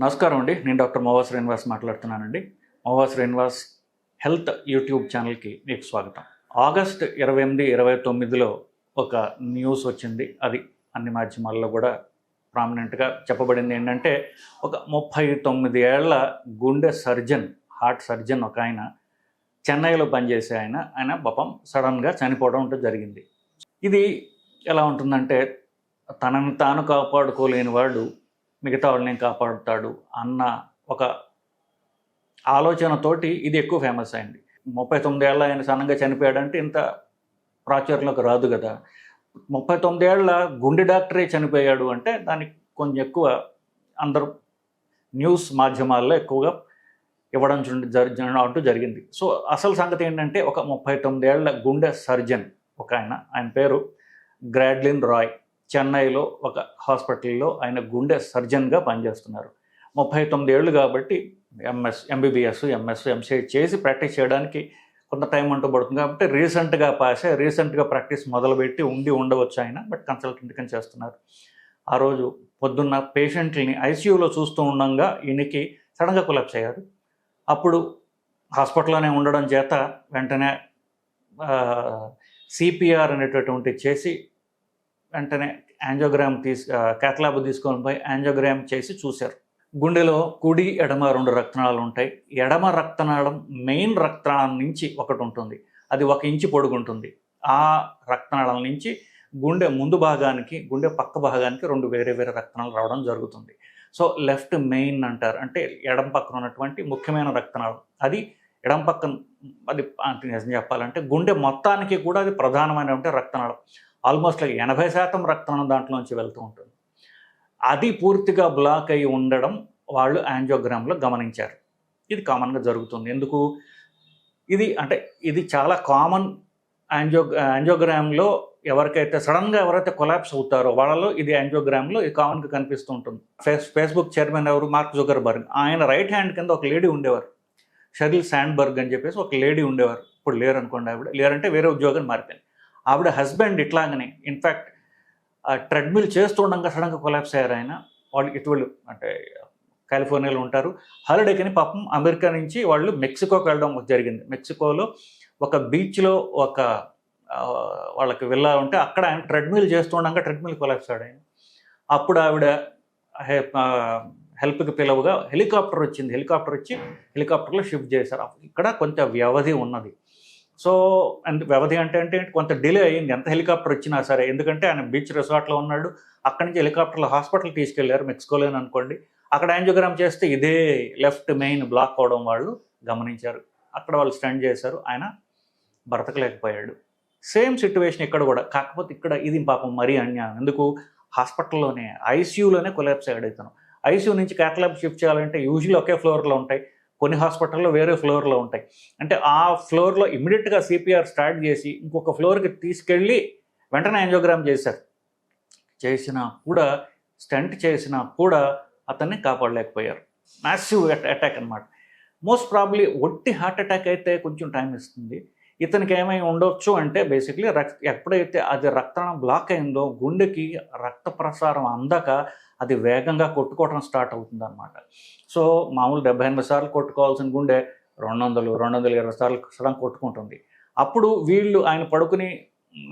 నమస్కారం అండి. నేను డాక్టర్ మోవా శ్రీనివాస్ మాట్లాడుతున్నానండి. మోవా శ్రీనివాస్ హెల్త్ యూట్యూబ్ ఛానల్కి మీకు స్వాగతం. ఆగస్ట్ ఇరవై ఎనిమిది ఇరవై తొమ్మిదిలో ఒక న్యూస్ వచ్చింది. అది అన్ని మాధ్యమాల్లో కూడా ప్రామినెంట్గా చెప్పబడింది ఏంటంటే ఒక ముప్పై తొమ్మిది ఏళ్ళ గుండె సర్జన్ హార్ట్ సర్జన్ ఒక ఆయన చెన్నైలో పనిచేసే ఆయన ఆయన పాపం సడన్గా చనిపోవడం అంటూ జరిగింది. ఇది ఎలా ఉంటుందంటే తనని తాను కాపాడుకోలేని వాడు మిగతా వాళ్ళని కాపాడుతాడు అన్న ఒక ఆలోచనతోటి ఇది ఎక్కువ ఫేమస్ అయింది. ముప్పై తొమ్మిది ఏళ్ళ ఆయన సన్నగా చనిపోయాడంటే ఇంత ప్రాచుర్యంలోకి రాదు కదా. ముప్పై తొమ్మిది ఏళ్ళ గుండె డాక్టరే చనిపోయాడు అంటే దానికి కొంచెం ఎక్కువ అందరూ న్యూస్ మాధ్యమాల్లో ఎక్కువగా ఇవ్వడం చు- అంటూ జరిగింది. సో అసలు సంగతి ఏంటంటే ఒక ముప్పై తొమ్మిదేళ్ళ గుండె సర్జన్ ఒక ఆయన ఆయన పేరు గ్రాడ్లిన్ రాయ్. చెన్నైలో ఒక హాస్పిటల్లో ఆయన గుండె సర్జన్గా పనిచేస్తున్నారు. ముప్పై తొమ్మిది ఏళ్ళు కాబట్టి ఎంఎస్ ఎంబీబీఎస్ ఎంఎస్ ఎంసీఏ చేసి ప్రాక్టీస్ చేయడానికి కొంత టైం అంటూ పడుతుంది కాబట్టి రీసెంట్గా పాస్ అయ్యి రీసెంట్గా ప్రాక్టీస్ మొదలుపెట్టి ఉండి ఉండవచ్చు ఆయన బట్ కన్సల్టెంట్ కింద చేస్తున్నారు. ఆ రోజు పొద్దున్న పేషెంట్ని ఐసీయూలో చూస్తూ ఉండగా ఈయనకి సడన్గా కొలాప్స్ అయ్యారు. అప్పుడు హాస్పిటల్లోనే ఉండడం చేత వెంటనే సిపిఆర్ అనేటటువంటి చేసి వెంటనే యాంజోగ్రామ్ తీసు క్యాథలాబ్ తీసుకొని పోయి యాంజోగ్రామ్ చేసి చూశారు. గుండెలో కుడి ఎడమ రెండు రక్తనాళాలు ఉంటాయి. ఎడమ రక్తనాళం మెయిన్ రక్తనాళం నుంచి ఒకటి ఉంటుంది. అది ఒక ఇంచు పొడుగుంటుంది. ఆ రక్తనాళం నుంచి గుండె ముందు భాగానికి గుండె పక్క భాగానికి రెండు వేరే వేరే రక్తనాలు రావడం జరుగుతుంది. సో లెఫ్ట్ మెయిన్ అంటారు. అంటే ఎడం పక్కన ఉన్నటువంటి ముఖ్యమైన రక్తనాళం. అది ఎడం పక్కన అది నిజం చెప్పాలంటే గుండె మొత్తానికి కూడా అది ప్రధానమైనటువంటి రక్తనాళం. ఆల్మోస్ట్ లైక్ ఎనభై శాతం రక్తం దాంట్లోంచి వెళ్తూ ఉంటుంది. అది పూర్తిగా బ్లాక్ అయి ఉండడం వాళ్ళు యాంజియోగ్రామ్లో గమనించారు. ఇది కామన్గా జరుగుతుంది. ఎందుకు? ఇది అంటే ఇది చాలా కామన్ యాంజియో యాంజియోగ్రామ్లో ఎవరికైతే సడన్గా ఎవరైతే కొలాప్స్ అవుతారో వాళ్ళలో ఇది యాంజియోగ్రామ్లో ఇది కామన్గా కనిపిస్తూ ఉంటుంది. ఫేస్ ఫేస్బుక్ చైర్మన్ ఎవరు? మార్క్ జుగర్బర్గ్ ఆయన రైట్ హ్యాండ్ కింద ఒక లేడీ ఉండేవారు. షరిల్ శాండ్బర్గ్ అని చెప్పేసి ఒక లేడీ ఉండేవారు. ఇప్పుడు లేరు అనుకోండి ఆవిడ. లేరంటే వేరే ఉద్యోగం మారిపోయింది. ఆవిడ హస్బెండ్ ఇట్లాగనే. ఇన్ఫ్యాక్ట్ ట్రెడ్మిల్ చేస్తుండగా సడన్గా కొలాప్స్ అయ్యారు ఆయన. వాళ్ళు ఇటువళ్ళు అంటే కాలిఫోర్నియాలో ఉంటారు. హాలిడేకని పాపం అమెరికా నుంచి వాళ్ళు మెక్సికోకి వెళ్ళడం జరిగింది. మెక్సికోలో ఒక బీచ్లో ఒక వాళ్ళకి వెళ్ళా ఉంటే అక్కడ ఆయన ట్రెడ్మిల్ చేస్తుండగా ట్రెడ్మిల్ కొలాప్స్ అయ్యాడు ఆయన. అప్పుడు ఆవిడ హెల్ప్కి పిలవగా హెలికాప్టర్ వచ్చింది. హెలికాప్టర్ వచ్చి హెలికాప్టర్లో షిఫ్ట్ చేశారు. ఇక్కడ కొంత వ్యవధి ఉన్నది. సో అండ్ వ్యవధి అంటే అంటే కొంత డిలే అయ్యింది. ఎంత హెలికాప్టర్ వచ్చినా సరే. ఎందుకంటే ఆయన బీచ్ రిసార్ట్లో ఉన్నాడు. అక్కడి నుంచి హెలికాప్టర్లో హాస్పిటల్ తీసుకెళ్ళారు మెక్సికోలోని అనుకోండి. అక్కడ యాంజియోగ్రామ్ చేస్తే ఇదే లెఫ్ట్ మెయిన్ బ్లాక్ అవడం వాళ్ళు గమనించారు. అక్కడ వాళ్ళు స్టండ్ చేశారు. ఆయన బ్రతకలేకపోయాడు. సేమ్ సిట్యువేషన్ ఇక్కడ కూడా. కాకపోతే ఇక్కడ ఇది పాపం మరీ అన్యాయం. ఎందుకు? హాస్పిటల్లోనే ఐసీయూలోనే కొలాబ్స్ అయ్యాడు ఇతను ఐసీయూ నుంచి క్యాటలాబ్ షిఫ్ట్ చేయాలంటే యూజువల్ ఒకే ఫ్లోర్లో ఉంటాయి. కొన్ని హాస్పిటల్లో వేరే ఫ్లోర్లో ఉంటాయి. అంటే ఆ ఫ్లోర్లో ఇమీడియట్గా సిపిఆర్ స్టార్ట్ చేసి ఇంకొక ఫ్లోర్కి తీసుకెళ్ళి వెంటనే యాంజియోగ్రామ్ చేశారు. చేసినా కూడా స్టంట్ చేసినా కూడా అతన్ని కాపాడలేకపోయారు. మ్యాసివ్ అటాక్ అనమాట మోస్ట్ ప్రాబ్లీ ఒట్టి హార్ట్ అటాక్ అయితే కొంచెం టైం ఇస్తుంది. ఇతనికి ఏమై ఉండొచ్చు అంటే బేసిక్లీ రక్త ఎప్పుడైతే అది రక్తం బ్లాక్ అయిందో గుండెకి రక్త ప్రసారం అందక అది వేగంగా కొట్టుకోవడం స్టార్ట్ అవుతుంది అనమాట సో మామూలు డెబ్బై ఎనభై సార్లు కొట్టుకోవాల్సిన గుండె రెండు వందలు రెండు వందల ఇరవై సార్లు సడన్ కొట్టుకుంటుంది. అప్పుడు వీళ్ళు ఆయన పడుకుని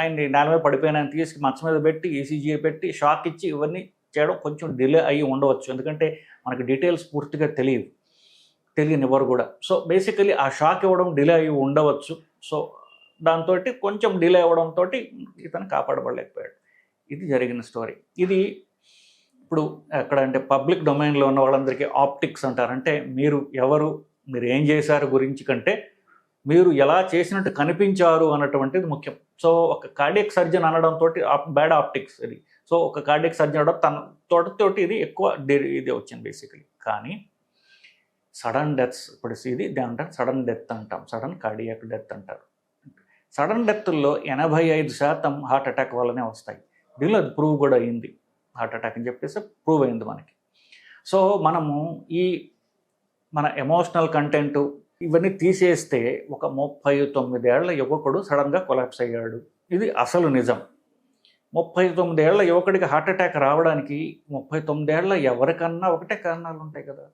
ఆయన నేల మీద పడిపోయిన ఆయన తీసి మంచం మీద పెట్టి ఈసీజీ పెట్టి షాక్ ఇచ్చి ఇవన్నీ చేయడం కొంచెం డిలే అయ్యి ఉండవచ్చు. ఎందుకంటే మనకి డీటెయిల్స్ పూర్తిగా తెలియదు తెలియనివ్వరు కూడా. సో బేసికలీ ఆ షాక్ ఇవ్వడం డిలే అయ్యి ఉండవచ్చు. సో దాంతో కొంచెం డిలే అవ్వడంతో ఇతను కాపాడబడలేకపోయాడు. ఇది జరిగిన స్టోరీ. ఇది ఇప్పుడు ఎక్కడ అంటే పబ్లిక్ డొమైన్లో ఉన్న వాళ్ళందరికీ ఆప్టిక్స్ అంటారంటే మీరు ఎవరు మీరు ఏం చేశారు గురించి కంటే మీరు ఎలా చేసినట్టు కనిపించారు అన్నటువంటిది ముఖ్యం. సో ఒక కార్డియక్ సర్జన్ అనడంతో బ్యాడ్ ఆప్టిక్స్ ఇది. సో ఒక కార్డియక్ సర్జన్ అనడం తన తోటతోటి ఇది ఎక్కువ ఇది వచ్చింది బేసికలీ కానీ సడన్ డెత్స్ ఇప్పుడు ఇది దాని సడన్ డెత్ అంటాం. సడన్ కార్డియాక్ డెత్ అంటారు. సడన్ డెత్ల్లో ఎనభై ఐదు శాతం హార్ట్ అటాక్ వల్లనే వస్తాయి. దీనిలో అది ప్రూవ్ కూడా అయింది. హార్ట్ అటాక్ అని చెప్పేసి ప్రూవ్ అయింది మనకి. సో మనము ఈ మన ఎమోషనల్ కంటెంట్ ఇవన్నీ తీసేస్తే ఒక ముప్పై తొమ్మిదేళ్ళ యువకుడు సడన్గా కొలాప్స్ అయ్యాడు. ఇది అసలు నిజం. ముప్పై తొమ్మిదేళ్ళ యువకుడికి హార్ట్ అటాక్ రావడానికి ముప్పై తొమ్మిదేళ్ళ ఎవరికన్నా ఒకటే కారణాలు ఉంటాయి కదా.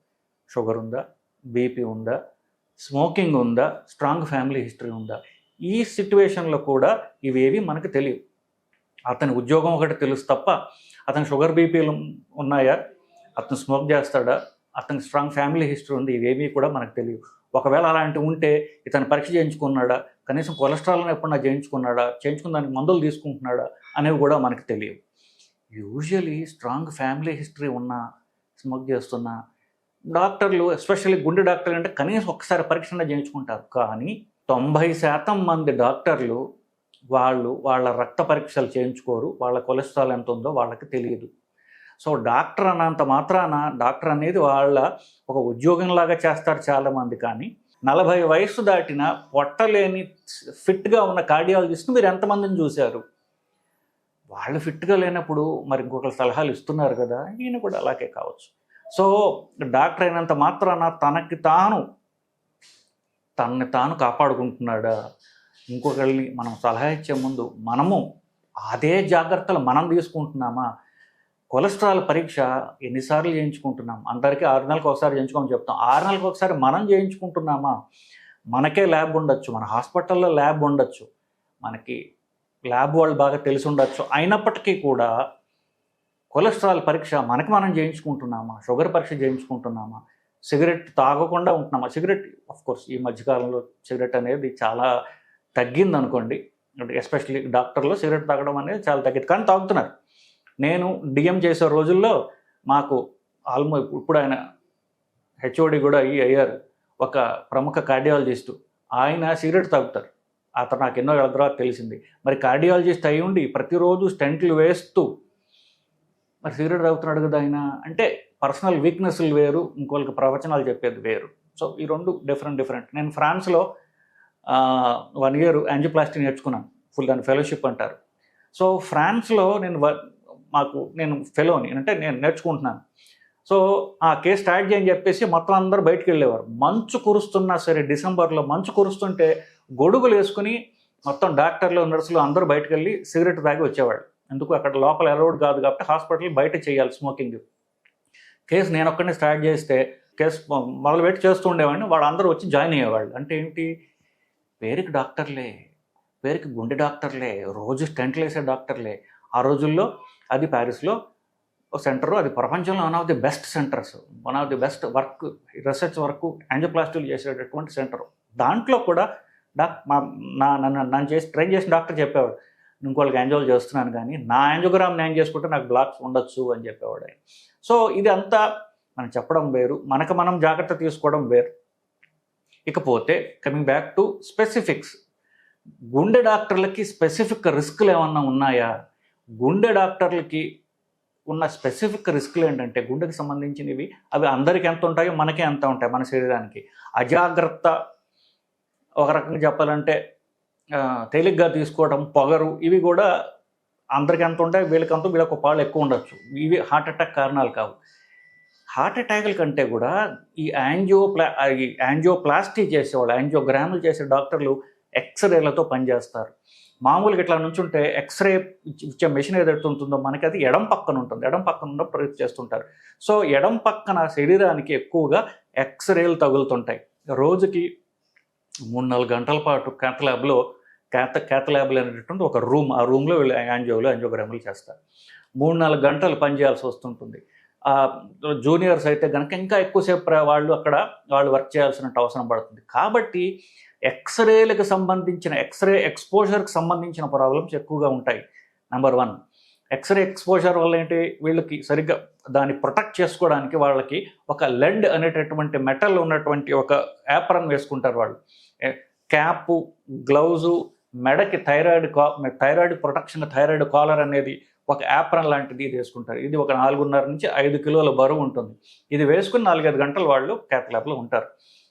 షుగర్ ఉందా? బీపీ ఉందా? స్మోకింగ్ ఉందా? స్ట్రాంగ్ ఫ్యామిలీ హిస్టరీ ఉందా? ఈ సిట్యువేషన్లో కూడా ఇవేవి మనకు తెలియవు. అతని ఉద్యోగం ఒకటి తెలుసు తప్ప అతను షుగర్ బీపీలు ఉన్నాయా? అతను స్మోక్ చేస్తాడా? అతనికి స్ట్రాంగ్ ఫ్యామిలీ హిస్టరీ ఉంది ఇవేమీ కూడా మనకు తెలియదు ఒకవేళ అలాంటివి ఉంటే ఇతను పరీక్ష చేయించుకున్నాడా? కనీసం కొలెస్ట్రాల్ని ఎప్పుడన్నా చేయించుకున్నాడా? చేయించుకున్న దానికి మందులు తీసుకుంటున్నాడా? అనేవి కూడా మనకు తెలియవు. యూజువలీ స్ట్రాంగ్ ఫ్యామిలీ హిస్టరీ ఉన్న స్మోక్ చేస్తున్న డాక్టర్లు ఎస్పెషల్లీ గుండె డాక్టర్లు అంటే కనీసం ఒకసారి పరీక్ష చేయించుకుంటారు. కానీ తొంభై శాతం మంది డాక్టర్లు వాళ్ళు వాళ్ళ రక్త పరీక్షలు చేయించుకోరు వాళ్ళ కొలెస్ట్రాల్ ఎంత ఉందో వాళ్ళకి తెలియదు. సో డాక్టర్ అన్నంత మాత్రాన డాక్టర్ అనేది వాళ్ళ ఒక ఉద్యోగంలాగా చేస్తారు చాలామంది కానీ నలభై వయసు దాటిన పొట్టలేని ఫిట్గా ఉన్న కార్డియాలజిస్ట్ని మీరు ఎంతమందిని చూశారు? వాళ్ళు ఫిట్గా లేనప్పుడు మరి ఇంకొకరు సలహాలు ఇస్తున్నారు కదా ఈయన కూడా అలాగే కావచ్చు. సో డాక్టర్ అయినంత మాత్రాన తనకి తాను తనని తాను కాపాడుకుంటున్నాడా? ఇంకొకరిని మనం సలహా ఇచ్చే ముందు మనము అదే జాగ్రత్తలు మనం తీసుకుంటున్నామా? కొలెస్ట్రాల్ పరీక్ష ఎన్నిసార్లు చేయించుకుంటున్నాం? అందరికీ ఆరు నెలలకు ఒకసారి చేయించుకోమని చెప్తాం. ఆరు నెలలకు ఒకసారి మనం చేయించుకుంటున్నామా? మనకే ల్యాబ్ ఉండొచ్చు. మన హాస్పిటల్లో ల్యాబ్ ఉండొచ్చు. మనకి ల్యాబ్ వాళ్ళు బాగా తెలిసి ఉండొచ్చు. అయినప్పటికీ కూడా కొలెస్ట్రాల్ పరీక్ష మనకి మనం చేయించుకుంటున్నామా? షుగర్ పరీక్ష చేయించుకుంటున్నామా? సిగరెట్ తాగకుండా ఉంటున్నామా? సిగరెట్ ఆఫ్ కోర్స్ ఈ మధ్యకాలంలో సిగరెట్ అనేది చాలా తగ్గింది అనుకోండి ఎస్పెషల్లీ డాక్టర్లు సిగరెట్ తాగడం అనేది చాలా తగ్గింది. కానీ తాగుతున్నారు. నేను డిఎం చేసే రోజుల్లో మాకు ఆల్మోస్ట్ ఇప్పుడు ఆయన హెచ్ఓడి కూడా అయ్యి అయ్యారు. ఒక ప్రముఖ కార్డియాలజిస్టు. ఆయన సిగరెట్ తాగుతారు. అతను నాకు ఎన్నో ఏళ్ళ తర్వాత తెలిసింది. మరి కార్డియాలజిస్ట్ అయి ఉండి ప్రతిరోజు స్టెంట్లు వేస్తూ మరి సిగరెట్ తాగుతున్నాడు కదా ఆయన? అంటే పర్సనల్ వీక్నెస్లు వేరు ఇంకోళ్ళకి ప్రవచనాలు చెప్పేది వేరు. సో ఈ రెండు డిఫరెంట్ డిఫరెంట్. నేను ఫ్రాన్స్లో వన్ ఇయర్ యాంజియోప్లాస్టీ నేర్చుకున్నాను. ఫుల్ దాని ఫెలోషిప్ అంటారు. సో ఫ్రాన్స్లో నేను మాకు నేను ఫెలోని అంటే నేను నేర్చుకుంటున్నాను. సో ఆ కేసు స్టార్ట్ చేయని చెప్పేసి మొత్తం అందరూ బయటికి వెళ్ళేవారు. మంచు కురుస్తున్నా సరే డిసెంబర్లో మంచు కురుస్తుంటే గొడుగులు వేసుకుని మొత్తం డాక్టర్లు నర్సులు అందరూ బయటకు వెళ్ళి సిగరెట్ తాగి వచ్చేవాళ్ళు. ఎందుకు? అక్కడ లోపల అలౌడ్ కాదు కాబట్టి హాస్పిటల్ బయట చేయాలి స్మోకింగ్. కేసు నేను ఒక్కడిని స్టార్ట్ చేస్తే కేసు మొదలుపెట్టి చేస్తూ ఉండేవాడిని. వాళ్ళందరూ వచ్చి జాయిన్ అయ్యేవాళ్ళు. అంటే ఏంటి? పేరుకి డాక్టర్లే పేరుకి గుండె డాక్టర్లే రోజు స్టెంట్లు వేసే డాక్టర్లే. ఆ రోజుల్లో అది ప్యారిస్లో సెంటర్ అది ప్రపంచంలో one of the best centres one of the best work research work యాంజియోప్లాస్టీలు చేసేటటువంటి సెంటర్. దాంట్లో కూడా డాక్ మా నా నన్ను నన్ను చేసి ట్రైన్ చేసిన డాక్టర్ చెప్పేవాడు ఇంకోళ్ళకి యాంజోల్ చేస్తున్నాను కానీ నా యాంజోగ్రామ్ నేను చేసుకుంటే నాకు బ్లాక్స్ ఉండొచ్చు అని చెప్పేవాడు సో ఇది అంతా మనం చెప్పడం వేరు మనకు మనం జాగ్రత్త తీసుకోవడం వేరు. ఇకపోతే కమింగ్ బ్యాక్ టు స్పెసిఫిక్స్ గుండె డాక్టర్లకి స్పెసిఫిక్ రిస్క్లు ఏమన్నా ఉన్నాయా? గుండె డాక్టర్లకి ఉన్న స్పెసిఫిక్ రిస్క్లు ఏంటంటే గుండెకి సంబంధించినవి అవి అందరికీ ఎంత ఉంటాయో మనకే ఎంత ఉంటాయి మన శరీరానికి. అజాగ్రత్త ఒక రకంగా చెప్పాలంటే తేలిగ్గా తీసుకోవడం పొగరు ఇవి కూడా అందరికీ ఎంత ఉంటాయి వీళ్ళకి అంత పాలు ఎక్కువ ఉండొచ్చు. ఇవి హార్ట్ అటాక్ కారణాలు కావు. హార్ట్ అటాక్ల కంటే కూడా ఈ యాంజియో ప్లా ఈ యాంజియోప్లాస్టీ చేసేవాళ్ళు యాంజియోగ్రాములు చేసే డాక్టర్లు ఎక్స్రేలతో పనిచేస్తారు. మామూలుగా ఇట్లా నుంచుంటే ఎక్స్రే ఇచ్చే మెషిన్ ఏదైతే ఉంటుందో మనకి అది ఎడం పక్కన ఉంటుంది. ఎడం పక్కన ఉన్న ప్రయత్నం చేస్తుంటారు. సో ఎడం పక్కన శరీరానికి ఎక్కువగా ఎక్స్రేలు తగులుతుంటాయి. రోజుకి మూడు నాలుగు గంటల పాటు క్యాథ్ ల్యాబ్లో క్యాథ క్యాథ్ ల్యాబ్లు అనేటటువంటి ఒక రూమ్ ఆ రూమ్లో వీళ్ళు యాంజియోలు యాంజియోగ్రాములు చేస్తారు. మూడు నాలుగు గంటలు పనిచేయాల్సి వస్తుంటుంది. జూనియర్స్ అయితే కనుక ఇంకా ఎక్కువసేపు వాళ్ళు అక్కడ వాళ్ళు వర్క్ చేయాల్సిన అవసరం పడుతుంది. కాబట్టి ఎక్స్రేలకు సంబంధించిన ఎక్స్రే ఎక్స్పోజర్కి సంబంధించిన ప్రాబ్లమ్స్ ఎక్కువగా ఉంటాయి. Number one. ఎక్స్రే ఎక్స్పోజర్ వల్ల ఏంటి? వీళ్ళకి సరిగ్గా దాన్ని ప్రొటెక్ట్ చేసుకోవడానికి వాళ్ళకి ఒక లెడ్ అనేటటువంటి మెటల్ ఉన్నటువంటి ఒక యాప్రన్ వేసుకుంటారు వాళ్ళు. క్యాప్ గ్లౌజు మెడకి థైరాయిడ్ కా థైరాయిడ్ ప్రొటెక్షన్ థైరాయిడ్ కాలర్ అనేది ఒక యాప్రన్ లాంటిది ఇది వేసుకుంటారు. ఇది ఒక నాలుగున్నర నుంచి ఐదు కిలోల బరువు ఉంటుంది. ఇది వేసుకుని నాలుగైదు గంటలు వాళ్ళు క్యాత్లాబ్లో ఉంటారు.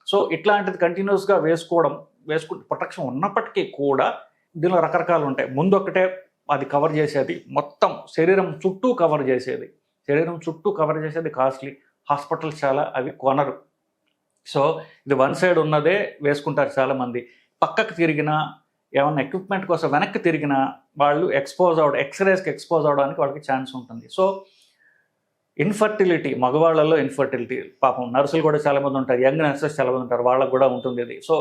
సో ఇట్లాంటిది కంటిన్యూస్గా వేసుకోవడం వేసుకు ప్రొటెక్షన్ ఉన్నప్పటికీ కూడా దీనిలో రకరకాలు ఉంటాయి. ముందు ఒకటే అది కవర్ చేసేది మొత్తం శరీరం చుట్టూ కవర్ చేసేది. శరీరం చుట్టూ కవర్ చేసేది కాస్ట్లీ హాస్పిటల్స్ చాలా అవి కొనరు. సో ఇది వన్ సైడ్ ఉన్నదే వేసుకుంటారు చాలామంది. పక్కకు తిరిగినా ఏమైనా ఎక్విప్మెంట్ కోసం వెనక్కి తిరిగినా వాళ్ళు ఎక్స్పోజ్ అవడం ఎక్స్రేస్కి ఎక్స్పోజ్ అవడానికి వాళ్ళకి ఛాన్స్ ఉంటుంది. సో ఇన్ఫర్టిలిటీ మగవాళ్ళలో ఇన్ఫర్టిలిటీ పాపం నర్సులు కూడా చాలామంది ఉంటారు యంగ్ నర్సెస్ చాలామంది ఉంటారు వాళ్ళకు కూడా ఉంటుంది ఇది. సో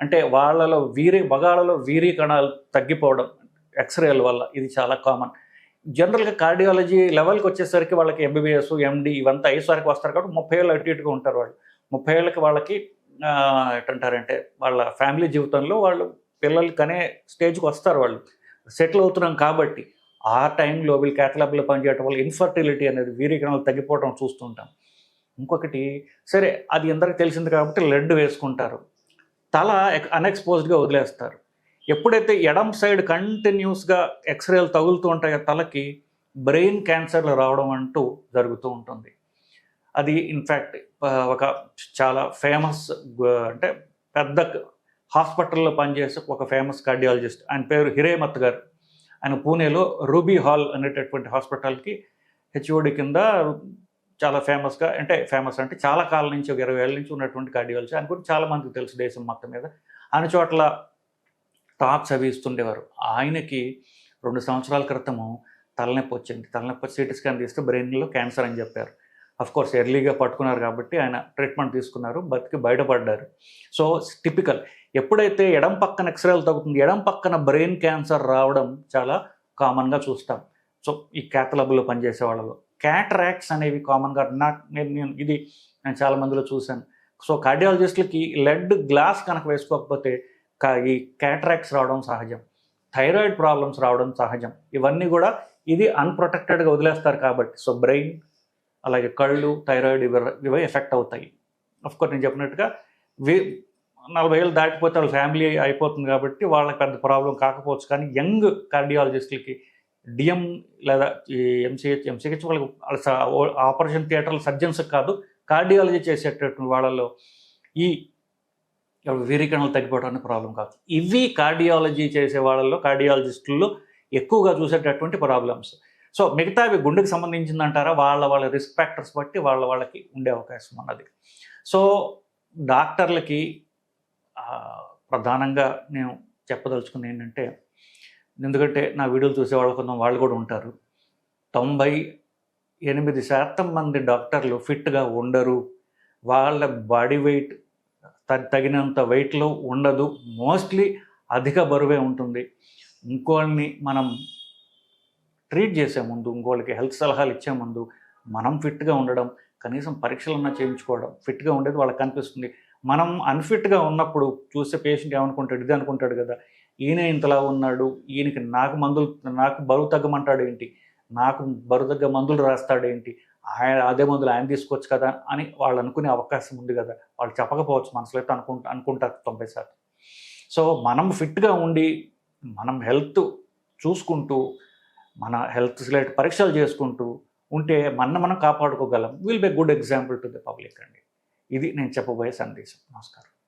అంటే వాళ్ళలో వీరి మగాళ్ళలో వీరి కణాలు తగ్గిపోవడం ఎక్స్రేల వల్ల ఇది చాలా కామన్ జనరల్గా కార్డియాలజీ లెవెల్కి వచ్చేసరికి వాళ్ళకి ఎంబీబీఎస్ ఎండి ఇవంతా అయ్యేసరికి వస్తారు కాబట్టి ముప్పై ఏళ్ళు అటు ఇటుగా ఉంటారు వాళ్ళు. ముప్పై ఏళ్ళకి వాళ్ళకి ఆ, అంటారంటే వాళ్ళ ఫ్యామిలీ జీవితంలో వాళ్ళు పిల్లలు కనే స్టేజ్కి వస్తారు వాళ్ళు. సెటిల్ అవుతున్నాం కాబట్టి ఆ టైంలో వీళ్ళు క్యాథలాబ్లో పనిచేయటం వల్ల ఇన్ఫర్టిలిటీ అనేది వీరికణాలు తగ్గిపోవడం చూస్తుంటాం. ఇంకొకటి సరే అది అందరికి తెలిసింది కాబట్టి లెడ్ వేసుకుంటారు. తల అన్ఎక్స్పోజ్డ్గా వదిలేస్తారు. ఎప్పుడైతే ఎడం సైడ్ కంటిన్యూస్గా ఎక్స్రేలు తగులుతూ ఉంటాయో తలకి బ్రెయిన్ క్యాన్సర్లు రావడం అంటూ జరుగుతూ ఉంటుంది. అది ఇన్ఫ్యాక్ట్ ఒక చాలా ఫేమస్ అంటే పెద్ద హాస్పిటల్లో పనిచేసే ఒక ఫేమస్ కార్డియాలజిస్ట్. ఆయన పేరు హిరేమత్ గారు. ఆయన పూణేలో రూబీ హాల్ అనేటటువంటి హాస్పిటల్కి హెచ్ఓడి కింద చాలా ఫేమస్గా అంటే ఫేమస్ అంటే చాలా కాలం నుంచి ఒక ఇరవై ఏళ్ళ నుంచి ఉన్నటువంటి కార్డియాలజీ ఆయన కూడా చాలా మందికి తెలుసు దేశం మొత్తం మీద. అన్ని చోట్ల టాక్స్ అవి ఇస్తుండేవారు. ఆయనకి రెండు సంవత్సరాల క్రితము తలనొప్పి వచ్చింది. తలనొప్పి సిటీ స్కాన్ తీస్తే బ్రెయిన్లో క్యాన్సర్ అని చెప్పారు. కోర్స్ ఎర్లీగా పట్టుకున్నారు కాబట్టి ఆయన ట్రీట్మెంట్ తీసుకున్నారు బతికి బయటపడ్డారు. సో టిపికల్ ఎప్పుడైతే ఎడం పక్కన ఎక్స్రేలు తగ్గుతుంది ఎడం పక్కన బ్రెయిన్ క్యాన్సర్ రావడం చాలా కామన్గా చూస్తాం. సో ఈ క్యాథలబ్లో పనిచేసే వాళ్ళలో. క్యాట్రాక్స్ అనేవి కామన్గా నాకు నేను నేను ఇది నేను చాలా మందిలో చూశాను. సో కార్డియాలజిస్టులకి లెడ్ గ్లాస్ కనుక వేసుకోకపోతే ఈ క్యాట్రాక్స్ రావడం సహజం. థైరాయిడ్ ప్రాబ్లమ్స్ రావడం సహజం. ఇవన్నీ కూడా ఇది అన్ప్రొటెక్టెడ్గా వదిలేస్తారు కాబట్టి. సో బ్రెయిన్ అలాగే కళ్ళు థైరాయిడ్ ఇవి ఇవి ఎఫెక్ట్ అవుతాయి. అఫ్కోర్స్ నేను చెప్పినట్టుగా వి నలభై ఏళ్ళు దాటిపోతే వాళ్ళ ఫ్యామిలీ అయిపోతుంది కాబట్టి వాళ్ళకి పెద్ద ప్రాబ్లం కాకపోవచ్చు. కానీ యంగ్ కార్డియాలజిస్టులకి డిఎం లేదా ఈ ఎంసీహెచ్ ఎంసీహెచ్ వాళ్ళకి ఆపరేషన్ థియేటర్ల సర్జన్స్ కాదు కార్డియాలజీ చేసేటటువంటి వాళ్ళలో ఈ వీరికణాలు తగ్గిపోవడానికి ప్రాబ్లం కాదు. ఇవి కార్డియాలజీ చేసే వాళ్ళలో కార్డియాలజిస్టుల్లో ఎక్కువగా చూసేటటువంటి ప్రాబ్లమ్స్. సో మిగతావి గుండెకి సంబంధించింది అంటారా వాళ్ళ వాళ్ళ రిస్క్ ఫ్యాక్టర్స్ బట్టి వాళ్ళ వాళ్ళకి ఉండే అవకాశం ఉన్నది సో డాక్టర్లకి ప్రధానంగా నేను చెప్పదలుచుకుంది ఏంటంటే ఎందుకంటే నా వీడియోలు చూసే వాళ్ళు కొంత వాళ్ళు కూడా ఉంటారు. తొంభై ఎనిమిది శాతం మంది డాక్టర్లు ఫిట్గా ఉండరు. వాళ్ళ బాడీ వెయిట్ త- తగినంత వెయిట్లో ఉండదు. మోస్ట్లీ అధిక బరువే ఉంటుంది. ఇంకోళ్ళని మనం ట్రీట్ చేసే ముందు ఇంకోళ్ళకి హెల్త్ సలహాలు ఇచ్చే ముందు మనం ఫిట్గా ఉండడం కనీసం పరీక్షలన్నా చేయించుకోవడం ఫిట్గా ఉండేది వాళ్ళకి కనిపిస్తుంది. మనం అన్ఫిట్గా ఉన్నప్పుడు చూసే పేషెంట్ ఏమనుకుంటాడు ఇది అనుకుంటాడు కదా ఈయన ఇంతలా ఉన్నాడు ఈయనకి నాకు మందులు నాకు బరువు తగ్గమంటాడు ఏంటి నాకు బరువు తగ్గ మందులు రాస్తాడు ఏంటి ఆయన అదే మందులు ఆయన తీసుకోవచ్చు కదా అని వాళ్ళు అనుకునే అవకాశం ఉంది కదా వాళ్ళు చెప్పకపోవచ్చు మనసులో అయితే అనుకుంటా అనుకుంటారు తొంభై శాతం సో మనం ఫిట్గా ఉండి మనం హెల్త్ చూసుకుంటూ మన హెల్త్ రిలేటెడ్ పరీక్షలు చేసుకుంటూ ఉంటే మన మనం కాపాడుకోగలం. Will be good example to the public అండి. ఇది నేను చెప్పబోయే సందేశం. నమస్కారం.